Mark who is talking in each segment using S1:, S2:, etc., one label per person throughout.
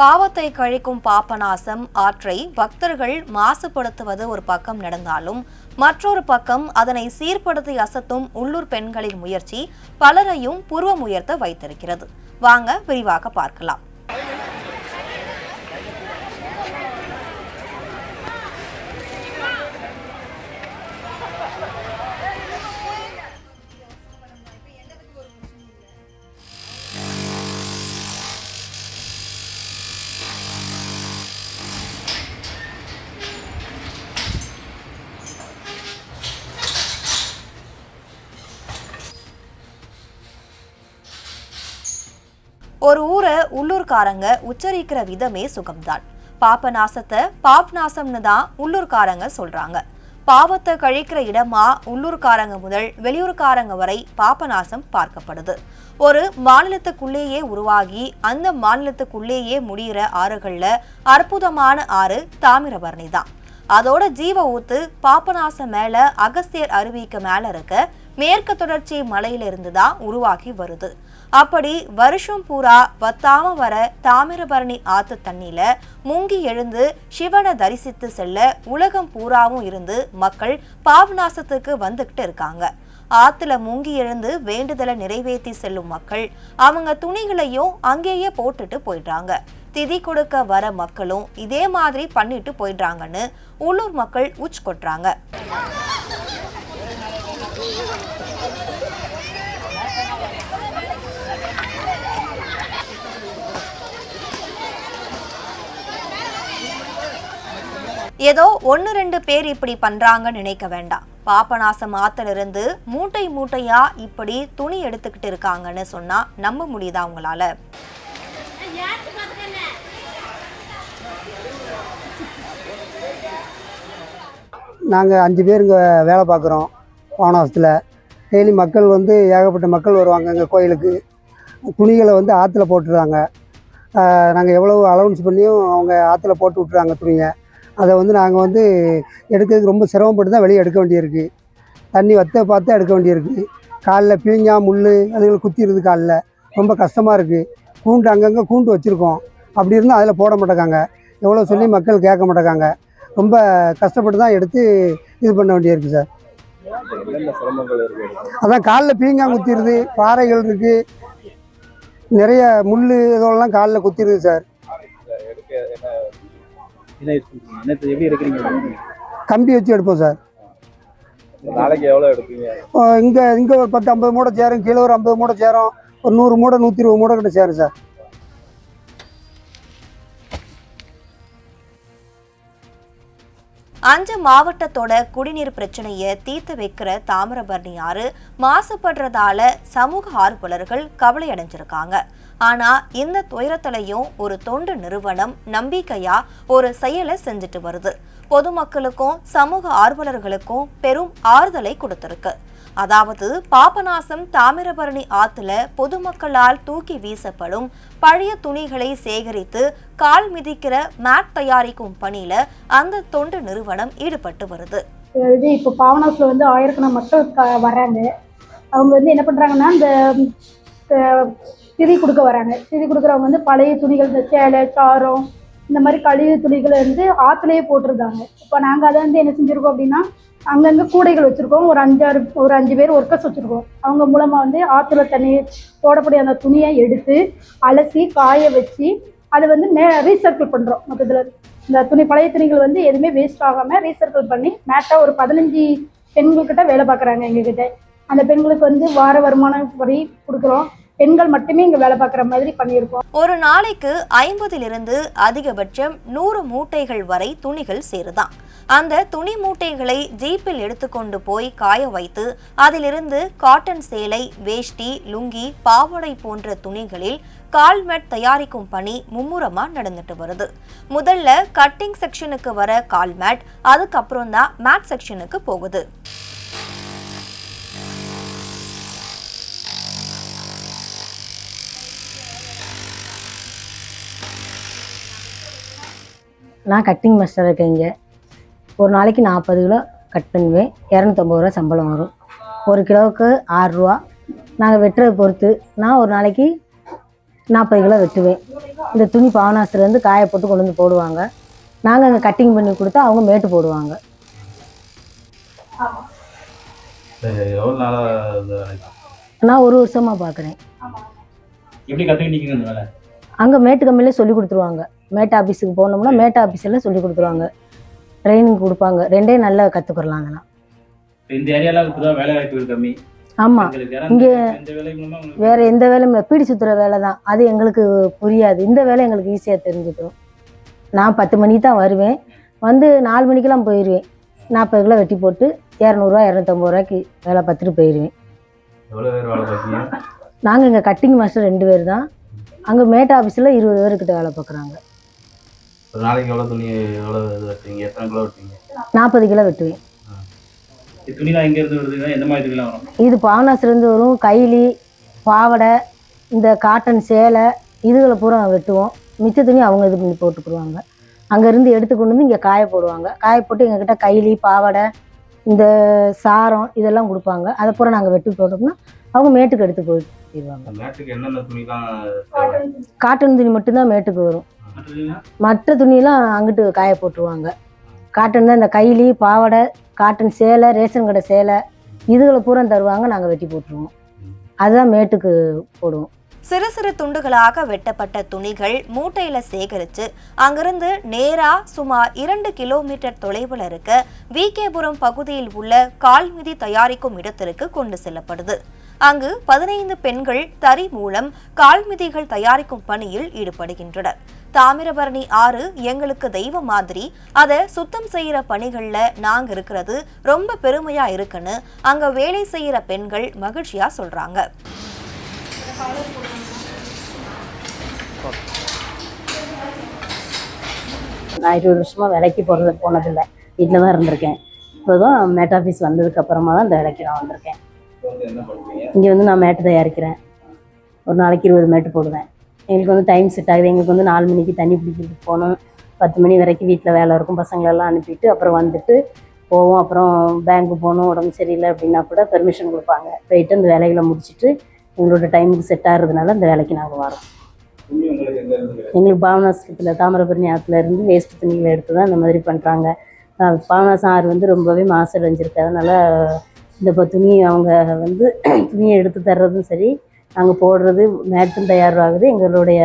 S1: பாவத்தை கழிக்கும் பாபநாசம் ஆற்றை பக்தர்கள் மாசுபடுத்துவது ஒரு பக்கம் நடந்தாலும் மற்றொரு பக்கம் அதனை சீர்படுத்தி அசத்தும் உள்ளூர் பெண்களின் முயற்சி பலரையும் புருவம் உயர்த்த வைத்திருக்கிறது. வாங்க விரிவாக பார்க்கலாம். உள்ளூர்காரங்க உச்சரிக்கிற விதமே சுகம்தான். பாபநாசத்தை பாப்நாசம்னு தான் உள்ளூர்காரங்க சொல்றாங்க. பாவத்தை கழிக்கிற இடமா உள்ளூர்காரங்க முதல் வெளியூர்காரங்க வரை பாபநாசம் பார்க்கப்படுது. ஒரு மாநிலத்துக்குள்ளேயே உருவாகி அந்த மாநிலத்துக்குள்ளேயே முடிகிற ஆறுகளில் அற்புதமான ஆறு தாமிரபரணி தான். அதோட ஜீவ ஊத்து பாபநாசம் மேல அகஸ்தியர் அருவிக்கு மேல இருக்க மேற்கு தொடர்ச்சி மலையிலிருந்து தான் உருவாகி வருது. அப்படி வருஷம் பூரா வத்தாம வர தாமிரபரணி ஆத்து தண்ணியில முங்கி எழுந்து சிவனை தரிசித்து செல்ல உலகம் பூராவும் இருந்து மக்கள் பாபநாசத்துக்கு வந்துகிட்டு இருக்காங்க. ஆத்துல முங்கி எழுந்து வேண்டுதலை நிறைவேற்றி செல்லும் மக்கள் அவங்க துணிகளையும் அங்கேயே போட்டுட்டு போயிடுறாங்க. திதி கொடுக்க வர மக்களும் இதே மாதிரி பண்ணிட்டு போயிடுறாங்கன்னு உள்ளூர் மக்கள் உச்சு கொட்டுறாங்க. ஏதோ ஒன்று ரெண்டு பேர் இப்படி பண்றாங்கன்னு நினைக்க வேண்டாம். பாபநாசம் ஆத்திலிருந்து மூட்டை மூட்டையா இப்படி துணி எடுத்துக்கிட்டு இருக்காங்கன்னு சொன்னா நம்ப முடியுதா உங்களால?
S2: நாங்கள் அஞ்சு பேர் இங்கே வேலை பார்க்குறோம் வானவாசத்தில். டெய்லி மக்கள் வந்து ஏகப்பட்ட மக்கள் வருவாங்க எங்கள் கோயிலுக்கு. துணிகளை வந்து ஆற்றுல போட்டுடுறாங்க. நாங்கள் எவ்வளோ அலௌன்ஸ் பண்ணியும் அவங்க ஆற்றுல போட்டு விட்றாங்க துணியை. அதை வந்து நாங்கள் வந்து எடுக்கிறதுக்கு ரொம்ப சிரமப்பட்டு தான் வெளியே எடுக்க வேண்டியிருக்கு. தண்ணி வத்த பார்த்து எடுக்க வேண்டியிருக்கு. காலில் பீஞ்சா முள் அதுகள் குத்திடுது காலில். ரொம்ப கஷ்டமாக இருக்குது கூண்டு அங்கங்கே கூண்டு வச்சுருக்கோம். அப்படி இருந்தால் அதில் போட மாட்டேங்காங்க. எவ்வளோ சொல்லி மக்கள் கேட்க மாட்டேங்காங்க. ரொம்ப கஷ்டப்பட்டு தான் எடுத்து இது பண்ண வேண்டியிருக்கு சார். அதான் காலில் பீங்கா குத்திடுது பாறைகள் இருக்குது நிறைய முள் இதெல்லாம் காலில் குத்திடுது சார். கம்பி வச்சு எடுப்போம் சார்.
S3: நாளைக்கு எவ்வளோ எடுப்பீங்க
S2: இங்கே இங்கே ஒரு பத்து ஐம்பது மூடை சேரும் கீழே ஒரு ஐம்பது மூடை சேரும் ஒரு நூறு மூடை நூற்றி இருபது மூடை கிட்ட சேரும் சார்.
S1: அஞ்சு மாவட்டத்தோட குடிநீர் பிரச்சனையை தீர்த்து வைக்கிற தாமிரபரணி ஆறு மாசுபடுறதால சமூக ஆர்வலர்கள் கவலை அடைஞ்சிருக்காங்க. ஆனா இந்த துயரத்திலையும் ஒரு தொண்டு நிறுவனம் நம்பிக்கையா ஒரு செயலை செஞ்சுட்டு வருது. பொதுமக்களுக்கும் சமூக ஆர்வலர்களுக்கும் பெரும் ஆறுதலை கொடுத்திருக்கு. அதாவது பாபநாசம் தாமிரபரணி ஆத்துல பொதுமக்களால் தூக்கி வீசப்படும் பழைய துணிகளை சேகரித்து கால் மிதிக்கிற மேட் தயாரிக்கும் பணியில அந்த தொண்டு நிறுவனம் ஈடுபட்டு வருது.
S4: இது இப்போ பாவனாசில் வந்து ஆயிரக்கணம் மக்கள் க- வராங்க. அவங்க வந்து என்ன பண்ணுறாங்கன்னா இந்த அஹ், திதி கொடுக்க வராங்க. திதி கொடுக்குறவங்க வந்து பழைய துணிகள் இந்த சேலை சாரம் இந்த மாதிரி கழிவு துணிகளை வந்து ஆற்றுலேயே போட்டிருந்தாங்க. இப்போ நாங்கள் அதை வந்து என்ன செஞ்சுருக்கோம் அப்படின்னா அங்கங்கே கூடைகள் வச்சுருக்கோம். ஒரு அஞ்சாறு ஒரு அஞ்சு பேர் ஒர்க்கர்ஸ் வச்சுருக்கோம். அவங்க மூலமாக வந்து ஆற்றுல தண்ணி போடக்கூடிய அந்த துணியை எடுத்து அலசி காய வச்சு அதை வந்து மே ரீசர்க்கிள் பண்ணுறோம் மொத்தத்தில் இந்த துணி பழைய துணிகள் வந்து எதுவுமே வேஸ்ட் ஆகாமல் ரீசர்க்கிள் பண்ணி மேட்டாக ஒரு பதினஞ்சு பெண்கள்கிட்ட வேலை பார்க்குறாங்க எங்ககிட்ட. அந்த பெண்களுக்கு வந்து வார வருமானம் வரி கொடுக்குறோம். பெண்கள் மட்டுமே இங்கே வேலை பார்க்குற மாதிரி பண்ணியிருக்கோம்.
S1: ஒரு நாளைக்கு ஐம்பதிலிருந்து அதிகபட்சம் நூறு மூட்டைகள் வரை துணிகள் சேருதான். அந்த துணி மூட்டைகளை ஜீப்பில் எடுத்துக்கொண்டு போய் காய வைத்து அதிலிருந்து காட்டன் சேலை வேஷ்டி லுங்கி பாவாடை போன்ற துணிகளில் கால்மேட் தயாரிக்கும் பணி மும்முரமா நடந்துட்டு வருது. முதல்ல கட்டிங் செக்ஷனுக்கு வர கால்மேட் அதுக்கப்புறம் தான் மேட் செக்ஷனுக்கு போகுது.
S5: நான் கட்டிங் மாஸ்டர் இருக்கேன் இங்கே. ஒரு நாளைக்கு நாற்பது கிலோ கட் பண்ணுவேன். இரநூத்தம்பது ரூபா சம்பளம் வரும். ஒரு கிலோவுக்கு ஆறுரூவா நாங்கள் வெட்டுறதை பொறுத்து நான் ஒரு நாளைக்கு நாற்பது கிலோ வெட்டுவேன். இந்த துணி பாவனாசிலேருந்து காய போட்டு கொண்டு வந்து போடுவாங்க. நாங்கள் அங்கே கட்டிங் பண்ணி கொடுத்தா அவங்க மேட்டு போடுவாங்க. நான் ஒரு வருஷமாக பார்க்குறேன் அங்கே மேட்டு கம்மியிலே சொல்லி கொடுத்துருவாங்க. மேட்டு ஆஃபீஸுக்கு போனோம்னா மேட்டு ஆஃபீஸில் சொல்லி கொடுத்துருவாங்க. ட்ரைனிங் கொடுப்பாங்க. ரெண்டே நல்லா கற்றுக்குறலாம் அதெல்லாம்.
S3: இந்த ஏரியாவில் இப்போதான் வேலை வாய்ப்புகள் கம்மி
S5: ஆமாம் இங்க வேறு எந்த வேலையும் இல்லை. பீடி சுற்றுற வேலை தான். அது எங்களுக்கு புரியாது. இந்த வேலை எங்களுக்கு ஈஸியாக தெரிஞ்சுக்கிறோம் நான் பத்து மணிக்கு தான் வருவேன். வந்து நாலு மணிக்கெல்லாம் போயிடுவேன் நாற்பது கிலோ வெட்டி போட்டு இரநூறுவா இரநூத்தம்பது ரூபாய்க்கு வேலை பார்த்துட்டு போயிடுவேன் நாங்கள் இங்கே கட்டிங் மாஸ்டர் ரெண்டு பேர் தான். அங்கே மேட் ஆஃபீஸில் இருபது பேர்கிட்ட வேலை பார்க்குறாங்க.
S3: ஒரு நாளைக்கு எவ்வளோ துணி எவ்வளோ இது வெட்டுவீங்க? எத்தனை கிலோ வெட்டுவீங்க?
S5: நாற்பது கிலோ வெட்டுவேன்.
S3: இது துணிலாம் எங்கேருந்து வருதுன்னா எந்த மாதிரி துணிலாம் வரும்?
S5: இது பாவனாசிலேருந்து வரும். கைலி பாவாடை இந்த காட்டன் சேலை இதுகளை பூரா வெட்டுவோம். மிச்ச துணி அவங்க இது பண்ணி போட்டுக்குருவாங்க அங்கேருந்து எடுத்து கொண்டு வந்து இங்கே காய போடுவாங்க. காய போட்டு எங்ககிட்ட கைலி பாவாடை இந்த சாரம் இதெல்லாம் கொடுப்பாங்க. அதை பூரா நாங்கள் வெட்டி போட்டோம்னா அவங்க மேட்டுக்கு எடுத்து போயிடுவாங்க. காட்டன் துணி மட்டும்தான் மேட்டுக்கு வரும்.
S3: மற்ற
S5: துணியெல்லாம் அங்கிட்டு காய போட்டுருவாங்க. காட்டன் தான் இந்த கைலி பாவாடை காட்டன் சேலை ரேஷன் கடை சேலை இதுகளை பூரா தருவாங்க நாங்கள் வெட்டி போட்டுருவோம். அதுதான் மேட்டுக்கு போடுவோம்.
S1: சிறு சிறு துண்டுகளாக வெட்டப்பட்ட துணிகள் மூட்டையில சேகரிச்சு அங்கிருந்து நேரா சுமார் இரண்டு கிலோமீட்டர் தொலைவில் இருக்க விகேபுரம் பகுதியில் உள்ள கால்மிதி தயாரிக்கும் இடத்திற்கு கொண்டு செல்லப்படுது. அங்கு பதினைந்து பெண்கள் தறி மூலம் கால்மிதிகள் தயாரிக்கும் பணியில் ஈடுபடுகின்றனர். தாமிரபரணி ஆறு எங்களுக்கு தெய்வ மாதிரி. அதை சுத்தம் செய்யற பணிகள்ல நாங்க இருக்கிறது ரொம்ப பெருமையா இருக்குன்னு அங்க வேலை செய்யற பெண்கள் மகிழ்ச்சியா சொல்றாங்க.
S6: நான் இருபது வருஷமாக வேலைக்கு போகிறது போனதில்லை. வீட்டில் தான் இருந்திருக்கேன். இப்போ தான் மேட் ஆஃபீஸ் வந்ததுக்கு அப்புறமா தான் இந்த வேலைக்கு நான் வந்திருக்கேன். இங்கே வந்து நான் மேட்டு தயாரிக்கிறேன். ஒரு நாளைக்கு இருபது மேட்டு போடுவேன். எங்களுக்கு வந்து டைம் செட் ஆகுது. எங்களுக்கு வந்து நாலு மணிக்கு தண்ணி பிடிக்கிறதுக்கு போகணும். பத்து மணி வரைக்கும் வீட்டில் வேலை இருக்கும். பசங்களெல்லாம் அனுப்பிட்டு அப்புறம் வந்துட்டு போவோம். அப்புறம் பேங்க்கு போகணும். உடம்பு சரியில்லை அப்படின்னா கூட பெர்மிஷன் கொடுப்பாங்க. போயிட்டு அந்த வேலைகளை முடிச்சுட்டு எங்களோட டைமுக்கு செட் ஆகிறதுனால அந்த வேலைக்கு நாங்கள் வரோம். எங்களுக்கு பாவனாசத்தில் தாமிரபரணி ஆற்றுல இருந்து வேஸ்ட் துணிகளை எடுத்து தான் இந்த மாதிரி பண்ணுறாங்க பாவனாசம் ஆறு வந்து ரொம்பவே மாசடைஞ்சிருக்கு. அதனால் இந்த இப்போ துணி அவங்க வந்து துணியை எடுத்து தர்றதும் சரி நாங்கள் போடுறது மேட்டும் தயாராகுது. எங்களுடைய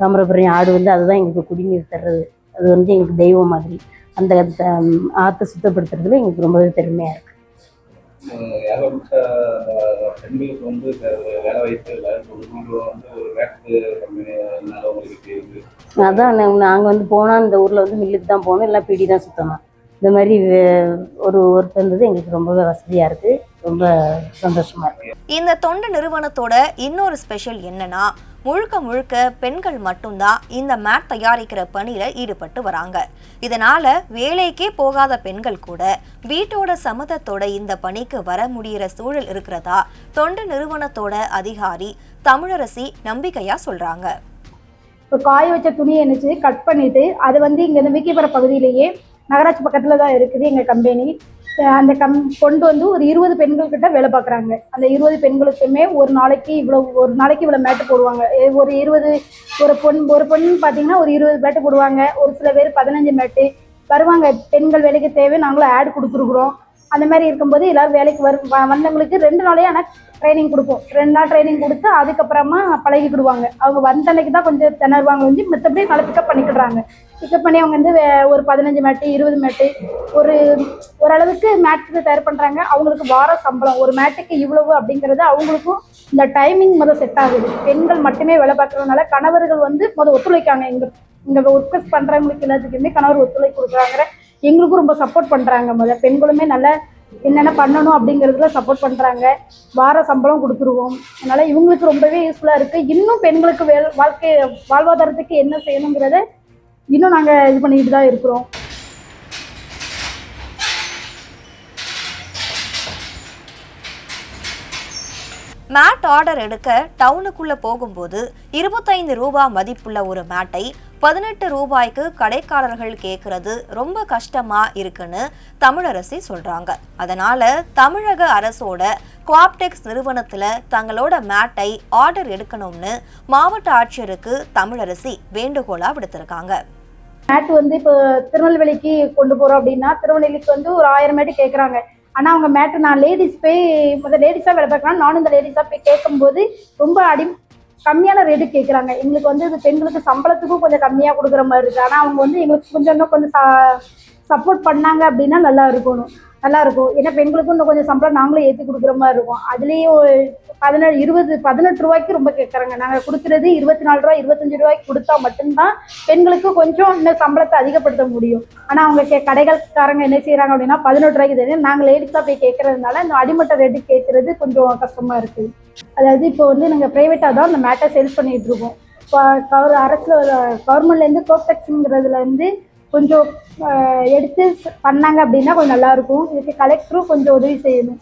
S6: தாமிரபரணி ஆடு வந்து அதுதான் எங்களுக்கு குடிநீர் தர்றது. அது வந்து எங்களுக்கு தெய்வம் மாதிரி. அந்த ஆற்றை சுத்தப்படுத்துறதுல எங்களுக்கு ரொம்பவே பெருமையாக இருக்குது
S3: பெண்களுக்கு வந்து வேலை வாய்ப்பு
S6: அதான் நாங்கள் வந்து போனால் இந்த ஊரில் வந்து மில்லுக்கு தான் போகணும். இல்லை பீடி தான் சுத்தணும். இந்த மாதிரி ஒரு ஒர்க் இருந்தது எங்களுக்கு ரொம்பவே வசதியாக இருக்குது ரொம்ப சந்தோஷமாக இருக்குது
S1: இந்த தொண்டு நிறுவனத்தோட இன்னொரு ஸ்பெஷல் என்னன்னா முழுக்க முழுக்க பெண்கள் மட்டும்தான் இந்த மேட் தயாரிக்கிற பணியில ஈடுபட்டு வராங்க. இதனால வேலைக்கே போகாத பெண்கள் கூட வீட்டோட சம்மதத்தோட இந்த பணிக்கு வர முடியிற சூழல் இருக்கிறதா தொண்டு நிறுவனத்தோட அதிகாரி தமிழரசி நம்பிக்கையா சொல்றாங்க.
S4: இப்போ காய வச்ச துணியை என்னச்சு கட் பண்ணிட்டு அது வந்து இங்கே இந்த விக்கிபுரம் பகுதியிலேயே நகராட்சி பக்கத்தில் தான் இருக்குது எங்கள் கம்பெனி அந்த கம் கொண்டு வந்து ஒரு இருபது பெண்கள் கிட்ட வேலை பார்க்குறாங்க அந்த இருபது பெண்களுக்குமே ஒரு நாளைக்கு இவ்வளோ ஒரு நாளைக்கு இவ்வளோ மேட்டு போடுவாங்க. ஒரு இருபது ஒரு பொண் ஒரு பொண்ணு பார்த்தீங்கன்னா ஒரு இருபது மேட்டு போடுவாங்க. ஒரு சில பேர் பதினஞ்சு மேட்டு. வருவாங்க. பெண்கள் வேலைக்கு தேவை நாங்களும் ஆட் கொடுத்துருக்குறோம். அந்த மாதிரி இருக்கும்போது எல்லாரும் வேலைக்கு வரும் வ- வந்தவங்களுக்கு ரெண்டு நாளே ஆனால் ட்ரைனிங் கொடுப்போம். ரெண்டு நாள் ட்ரைனிங் கொடுத்து அதுக்கப்புறமா பழகிக்கிடுவாங்க. அவங்க வந்த அன்னைக்கு தான் கொஞ்சம் திணறுவாங்க வந்து மற்றபடி நல்லா பிக்கப் பண்ணிக்கிடுறாங்க பிக்கப் பண்ணி அவங்க வந்து வே- ஒரு பதினஞ்சு மேட்டு இருபது மேட்டு ஒரு ஓரளவுக்கு மேட்டுக்கு தயார் பண்ணுறாங்க அவங்களுக்கு வார சம்பளம். ஒரு மேட்டுக்கு இவ்வளவு அப்படிங்கிறது அவங்களுக்கும் இந்த டைமிங் முதல் செட் ஆகுது. பெண்கள் மட்டுமே வேலை பார்க்கறதுனால கணவர்கள் வந்து முதல் ஒத்துழைக்காங்க. எங்கள் இங்கே ஒர்க்கர்ஸ் பண்ணுறவங்களுக்கு எல்லாத்துக்குமே கணவர் ஒத்துழைப்பு கொடுக்குறாங்க எங்களுக்கும் ரொம்ப சப்போர்ட் பண்ணுறாங்க முதல்ல பெண்களுமே நல்ல என்னென்ன பண்ணணும் அப்படிங்கிறதுல சப்போர்ட் பண்ணுறாங்க வார சம்பளம் கொடுத்துருவோம். அதனால் இவங்களுக்கு ரொம்பவே யூஸ்ஃபுல்லாக இருக்குது இன்னும் பெண்களுக்கு வே வாழ்க்கை வாழ்வாதாரத்துக்கு என்ன செய்யணுங்கிறத இன்னும் நாங்கள் இது பண்ணிக்கிட்டு தான் இருக்கிறோம்.
S1: மேட் ஆர்டர் எடுக்க டவுனுக்குள்ள போகும்போது இருபத்தைந்து ரூபாய் மதிப்புள்ள ஒரு மேட்டை பதினெட்டு ரூபாய்க்கு கடைக்காரர்கள் கேட்கறது ரொம்ப கஷ்டமா இருக்குன்னு தமிழரசி சொல்றாங்க. அதனால தமிழக அரசோட குவாப்டெக்ஸ் நிறுவனத்துல தங்களோட மேட்டை ஆர்டர் எடுக்கணும்னு மாவட்ட ஆட்சியருக்கு தமிழரசி வேண்டுகோளா விடுத்திருக்காங்க.
S4: மேட் வந்து இப்போ திருநெல்வேலிக்கு கொண்டு போகிறோம் அப்படின்னா திருநெல்வேலிக்கு வந்து ஒரு ஆயிரம் மேட்டு கேட்குறாங்க ஆனால் அவங்க மேட்ரு நான் லேடிஸ் போய் முதல் லேடிஸாக வேலை பார்க்கலாம் நானும் இந்த லேடிஸாக போய் கேட்கும்போது ரொம்ப அடி கம்மியான ரேட்டு கேட்குறாங்க எங்களுக்கு வந்து இது பெண்களுக்கு சம்பளத்துக்கும் கொஞ்சம் கம்மியாக கொடுக்குற மாதிரி இருக்குது ஆனால் அவங்க வந்து எங்களுக்கு கொஞ்சம் இன்னும் கொஞ்சம் சப்போர்ட் பண்ணாங்க அப்படின்னா நல்லா இருக்கணும். நல்லா இருக்கும். ஏன்னா பெண்களுக்கும் இன்னும் கொஞ்சம் சம்பளம் நாங்களும் ஏற்றி கொடுக்குற மாதிரி இருக்கும். அதுலேயும் பதினேழு இருபது பதினெட்டு ரூபாய்க்கு ரொம்ப கேட்குறாங்க நாங்கள் கொடுக்குறது இருபத்தி நாலு ரூபாய் இருபத்தஞ்சு ரூபாய்க்கு கொடுத்தா மட்டும்தான் பெண்களுக்கு கொஞ்சம் இன்னும் சம்பளத்தை அதிகப்படுத்த முடியும். ஆனால் அவங்க கே கடைகள்காரங்க என்ன செய்கிறாங்க அப்படின்னா பதினெட்டு ரூபாய்க்கு தெரியும் நாங்கள் லேடிஸாக போய் கேட்கறதுனால இந்த அடிமட்ட ரேட்டு கேட்குறது கொஞ்சம் கஷ்டமாக இருக்குது அதாவது இப்போ வந்து நாங்கள் ப்ரைவேட்டாக தான் அந்த மேட்டை சேல்ஸ் பண்ணிகிட்டு இருக்கோம். கவர் அரசில் கவர்மெண்ட்லேருந்து கோப்டெக்ஸுங்கிறதுலேருந்து கொஞ்சம் எடுத்து பண்ணாங்க அப்படின்னா கொஞ்சம் நல்லாயிருக்கும் இதுக்கு கலெக்டரும் கொஞ்சம் உதவி செய்யணும்.